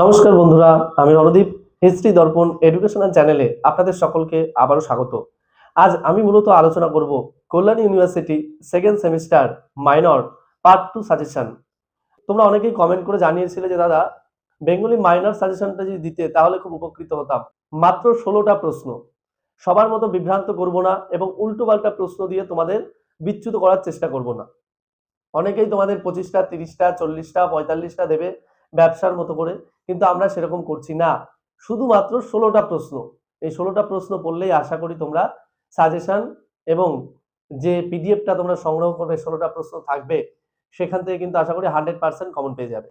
নমস্কার বন্ধুরা, আমি রণদীপ, হিস্ট্রি দর্পণ এডুকেশনাল চ্যানেলে আপনাদের সকলকে আবারও স্বাগত। আজ আমি মূলত আলোচনা করব Kalyan university second semester minor part two suggestion. তোমরা অনেকেই কমেন্ট করে জানিয়েছিলে যে, দাদা, বেঙ্গলি মাইনর সাজেশনটা যদি দিতে, তাহলে খুব উপকৃত হতাম। মাত্র ষোলোটা প্রশ্ন। সবার মতো বিভ্রান্ত করব না এবং উল্টো পাল্টা প্রশ্ন দিয়ে তোমাদের বিচ্যুত করার চেষ্টা করব না। অনেকেই তোমাদের পঁচিশটা, তিরিশটা, চল্লিশটা, পঁয়তাল্লিশটা দেবে ব্যবসার মতো করে, কিন্তু আমরা সেরকম করছি না। শুধুমাত্র ষোলোটা প্রশ্ন। এই ষোলোটা প্রশ্ন পড়লেই আশা করি তোমরা সাজেশন এবং যে পিডিএফটা তোমরা সংগ্রহ করবে, ষোলোটা প্রশ্ন থাকবে, সেখান থেকে কিন্তু আশা করি হান্ড্রেড পার্সেন্ট কমন পেয়ে যাবে।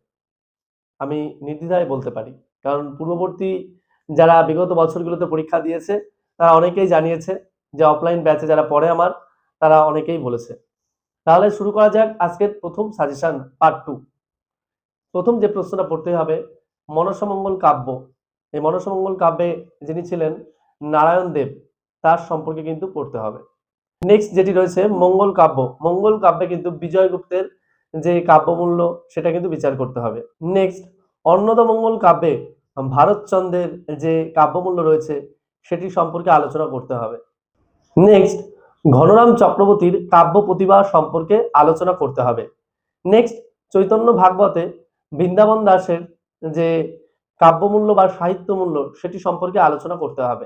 আমি নির্দ্বিধায় বলতে পারি। কারণ পূর্ববর্তী যারা বিগত বছরগুলোতে পরীক্ষা দিয়েছে, তারা অনেকেই জানিয়েছে যে অফলাইন ব্যাচে যারা পড়ে আমার, তারা অনেকেই বলেছে। তাহলে শুরু করা যাক আজকের প্রথম সাজেশন পার্ট টু প্রথম যে প্রশ্নটা পড়তে হবে, মনসমঙ্গল কাব্য। এই মনসমঙ্গল কাব্যে যিনি ছিলেন নারায়ণ দেব, তার সম্পর্কে কিন্তু পড়তে হবে। নেক্সট যেটি রয়েছে, মঙ্গল কাব্য। মঙ্গল কাব্যে কিন্তু বিজয়গুপ্তের যে কাব্যমূল্য, সেটা কিন্তু বিচার করতে হবে। নেক্সট অন্নদামঙ্গল কাব্যে ভারতচন্দ্রের যে কাব্যমূল্য রয়েছে, সেটি সম্পর্কে আলোচনা করতে হবে। নেক্সট ঘনরাম চক্রবর্তীর কাব্য প্রতিভা সম্পর্কে আলোচনা করতে হবে। নেক্সট চৈতন্য ভাগবতে বৃন্দাবন দাসের যে কাব্যমূল্য বা সাহিত্য মূল্য সেটি সম্পর্কে আলোচনা করতে হবে।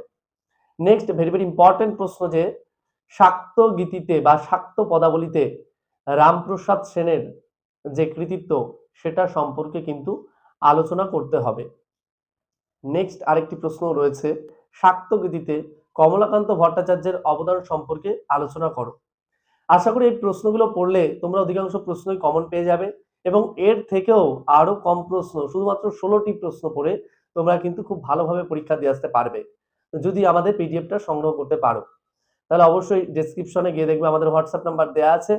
নেক্সট ভেরি ভেরি ইম্পর্টেন্ট প্রশ্ন যে, শাক্ত গীতিতে বা শাক্ত পদাবলিতে রামপ্রসাদ সেনের যে কৃতিত্ব, সেটা সম্পর্কে কিন্তু আলোচনা করতে হবে। নেক্সট আরেকটি প্রশ্ন রয়েছে, শাক্ত গীতিতে কমলাকান্ত ভট্টাচার্যের অবদান সম্পর্কে আলোচনা করো। আশা করি এই প্রশ্নগুলো পড়লে তোমরা অধিকাংশ প্রশ্নই কমন পেয়ে যাবে। এবং এর থেকেও আরও কম প্রশ্ন, শুধুমাত্র ষোলোটি প্রশ্ন পড়ে তোমরা কিন্তু খুব ভালোভাবে পরীক্ষা দিয়ে আসতে পারবে। যদি আমাদের পিডিএফটা সংগ্রহ করতে পারো, তাহলে অবশ্যই ডেসক্রিপশনে গিয়ে দেখবে আমাদের হোয়াটসঅ্যাপ নাম্বার দেওয়া আছে।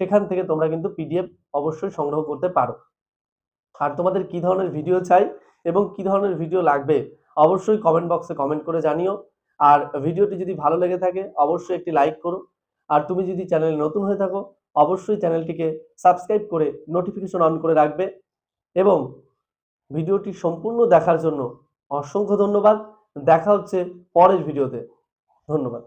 সেখান থেকে তোমরা কিন্তু পিডিএফ অবশ্যই সংগ্রহ করতে পারো। আর তোমাদের কি ধরনের ভিডিও চাই এবং কি ধরনের ভিডিও লাগবে, অবশ্যই কমেন্ট বক্সে কমেন্ট করে জানিও। আর ভিডিওটি যদি ভালো লেগে থাকে, অবশ্যই একটি লাইক করো। আর তুমি যদি চ্যানেলে নতুন হয়ে থাকো অবশ্যই চ্যানেলটিকে সাবস্ক্রাইব করে নোটিফিকেশন অন করে রাখবে এবং ভিডিওটি সম্পূর্ণ দেখার জন্য অসংখ্য ধন্যবাদ। দেখা হচ্ছে পরের ভিডিওতে। ধন্যবাদ।